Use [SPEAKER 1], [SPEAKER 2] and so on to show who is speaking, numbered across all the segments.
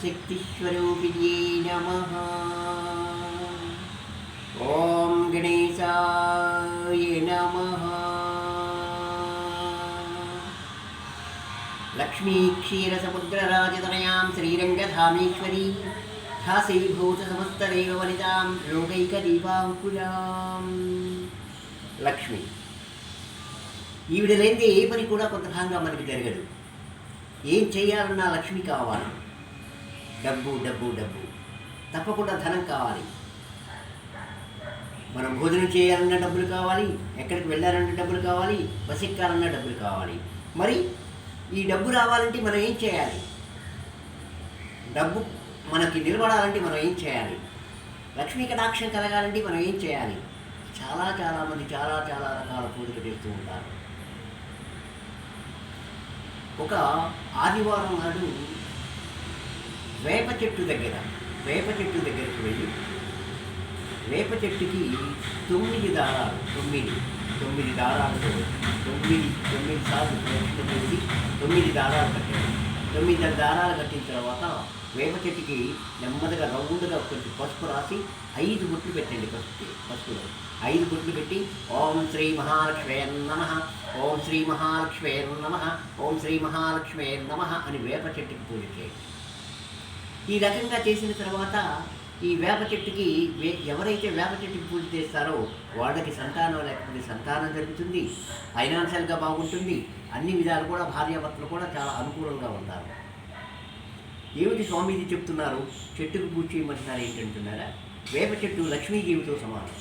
[SPEAKER 1] శక్తిస్వరూపిణ్యే నమ. ఓం గణేశాయ నమ. లక్ష్మీ క్షీరసముద్రరాజతనయాం శ్రీరంగధామేశ్వరీ ధ్యాసీభూత సమస్తదేవ వనితాం యోగైకదీపాంకురాం లక్ష్మి ఈవిడ లేనిదే ఏ పని కూడా కొంత భాగంగా మనకి జరగదు. ఏం చేయాలన్నా లక్ష్మి కావాలి. డబ్బు డబ్బు డబ్బు. తప్పకుండా ధనం కావాలి. మనం భోజనం చేయాలన్న డబ్బులు కావాలి ఎక్కడికి వెళ్ళాలన్న డబ్బులు కావాలి బస్ ఎక్కాలన్న డబ్బులు కావాలి. మరి ఈ డబ్బు రావాలంటే మనం ఏం చేయాలి? డబ్బు మనకి నిలబడాలంటే మనం ఏం చేయాలి? లక్ష్మీ కటాక్షం కలగాలంటే మనం ఏం చేయాలి? చాలా చాలా మంది చాలా చాలా రకాల పూజలు చేస్తూ ఉంటారు. ఒక ఆదివారం నాడు వేప చెట్టు దగ్గర వేప చెట్టు దగ్గరికి వెళ్ళి వేప చెట్టుకి తొమ్మిది దారాలు తొమ్మిది తొమ్మిది దారాలతో తొమ్మిది తొమ్మిది సార్లు ప్రయత్నం తొమ్మిది దారాలు కట్టాడు తొమ్మిది దారాలు కట్టిన తర్వాత వేప చెట్టుకి నెమ్మదిగా రౌండ్గా కొంచెం పసుపు రాసి ఐదు బొట్లు పెట్టండి పసుపు పసుపులో. ఐదు బొట్లు పెట్టి ఓం శ్రీ మహాలక్ష్మే నమ ఓం శ్రీ మహాలక్ష్మే నమ ఓం శ్రీ మహాలక్ష్మే నమ అని వేప చెట్టుకి పూజ చేయండి. ఈ రకంగా చేసిన తర్వాత ఈ వేప చెట్టుకి వే ఎవరైతే వేప చెట్టుకి పూజ చేస్తారో వాళ్ళకి సంతానం లేకపోతే సంతానం జరుగుతుంది. ఫైనాన్షియల్గా బాగుంటుంది. అన్ని విధాలు కూడా భార్యాభర్తలు కూడా చాలా అనుకూలంగా ఉంటారు. ఏమిటి స్వామీజీ చెప్తున్నారు? చెట్టుకు పూజ చేయమంటున్నారు ఏంటంటున్నారా వేప చెట్టు లక్ష్మీదేవితో సమానం.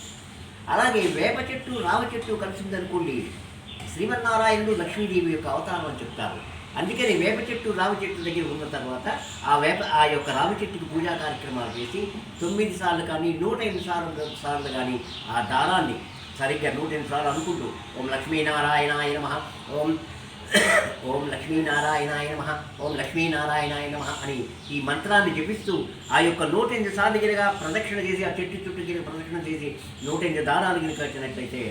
[SPEAKER 1] అలాగే వేప చెట్టు రావ చెట్టు కలిసిందనుకోండి శ్రీమన్నారాయణుడు లక్ష్మీదేవి యొక్క అవతారం అని చెప్తారు. అందుకని వేప చెట్టు రావి చెట్టు దగ్గర ఉన్న తర్వాత ఆ వేప ఆ యొక్క రావి చెట్టుకు పూజా కార్యక్రమాలు చేసి తొమ్మిది సార్లు కానీ నూట ఎనిమిది సార్లు సార్లు కానీ ఆ దారాన్ని సరిగ్గా నూట ఎనిమిది సార్లు అనుకుంటూ ఓం లక్ష్మీనారాయణాయ నమ ఓం ఓం లక్ష్మీనారాయణాయ నమ ఓం లక్ష్మీనారాయణాయ నమ అని ఈ మంత్రాన్ని జపిస్తూ ఆ యొక్క నూట ఎనిమిది సార్లు గిరిగా ప్రదక్షిణ చేసి ఆ చెట్టు చుట్టూ గిరి ప్రదక్షిణ చేసి నూట ఎనిమిది దారాలు గిరి కట్టినట్లయితే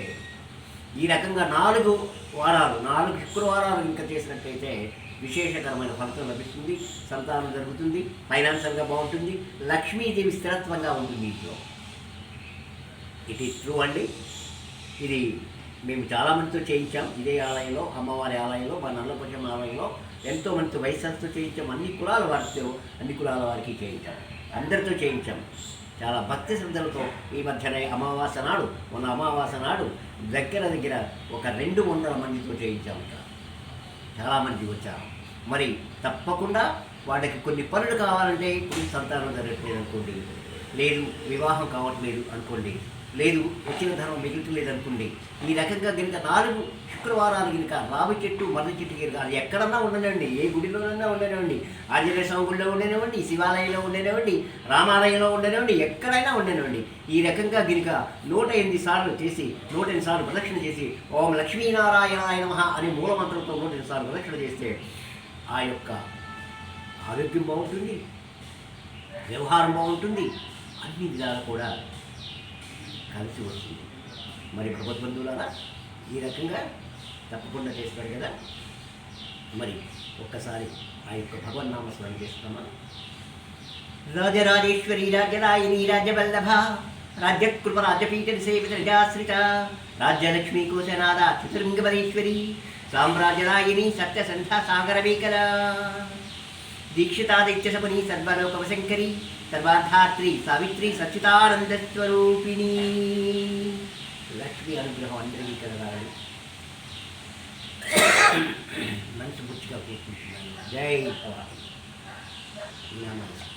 [SPEAKER 1] ఈ రకంగా నాలుగు వారాలు నాలుగు శుక్రవారాలు ఇంకా చేసినట్లయితే విశేషకరమైన ఫలితం లభిస్తుంది సంతానం జరుగుతుంది ఫైనాన్షియల్గా బాగుంటుంది లక్ష్మీదేవి స్థిరత్వంగా ఉంటుంది ఇంట్లో ఇట్ ఈస్ ట్రూ అండి. ఇది మేము చాలా మందితో చేయించాం. ఇదే ఆలయంలో అమ్మవారి ఆలయంలో మా నల్లపక్షం ఆలయంలో ఎంతో మందితో వయస్సుతో చేయించాం. అన్ని కులాల వారితో అన్ని కులాల వారికి చేయించాం. అందరితో చేయించాం. చాలా భక్తి శ్రద్ధలతో ఈ మధ్యనే అమావాస్య నాడు ఉన్న అమావాస్య నాడు దగ్గర దగ్గర ఒక రెండు వందల మందితో చేయించాం చాలా చాలామంది వచ్చారు. మరి తప్పకుండా వాళ్ళకి కొన్ని పనులు కావాలంటే కొన్ని సంతానం జరగట్లేదు అనుకోండి. లేదు వివాహం కావట్లేదు అనుకోండి. లేదు వచ్చిన ధర్మం మిగులుతలేదు అనుకోండి. ఈ రకంగా కనుక నాలుగు శుక్రవారాలు కనుక రావి చెట్టు మర్రి చెట్టు కనుక అది ఎక్కడన్నా ఉండనివ్వండి. ఏ గుడిలోనన్నా ఉండనివ్వండి. ఆంజనేయ స్వామి గుడిలో ఉండనివ్వండి. శివాలయంలో ఉండనివ్వండి. రామాలయంలో ఉండనివ్వండి. ఎక్కడైనా ఉండనివ్వండి. ఈ రకంగా గినుక నూట ఎనిమిది సార్లు చేసి నూట ఎనిమిది సార్లు ప్రదక్షిణ చేసి ఓం లక్ష్మీనారాయణాయ నమః అనే మూలమంత్రంతో నూట ఎనిమిది సార్లు ప్రదక్షిణ చేస్తే ఆ యొక్క ఆరోగ్యం బాగుంటుంది వ్యవహారం బాగుంటుంది అన్ని విధాలు కూడా కలిసి వస్తుంది. మరి భగవద్బంధువులారా ఈ రకంగా తప్పకుండా చేస్తారు కదా? మరి ఒక్కసారి ఆ యొక్క భగవన్నామ స్మరణ చేస్తామా రాజరాజేశ్వరి రాజరాయిని రాజ్యవల్లభ రాజ్యకృప రాజ్యపీఠ సేవిత నిజాశ్రిత రాజ్యలక్ష్మీ కోశనాథ చతురంగవరేశ్వరి సామ్రాజ్యరాయిని సత్యసంధ్యా సాగరమేకల దీక్షితాదిత్య సపని సర్వలోకవశంకరి సర్వార్థాత్రి సావిత్రి సచ్చితానంద స్వరూపిణి లక్ష్మి అనుగ్రహం అందరికీ కలగాలని మనసు బుద్ధిగా కూర్చుంటున్నాను జై భవాని నమస్తే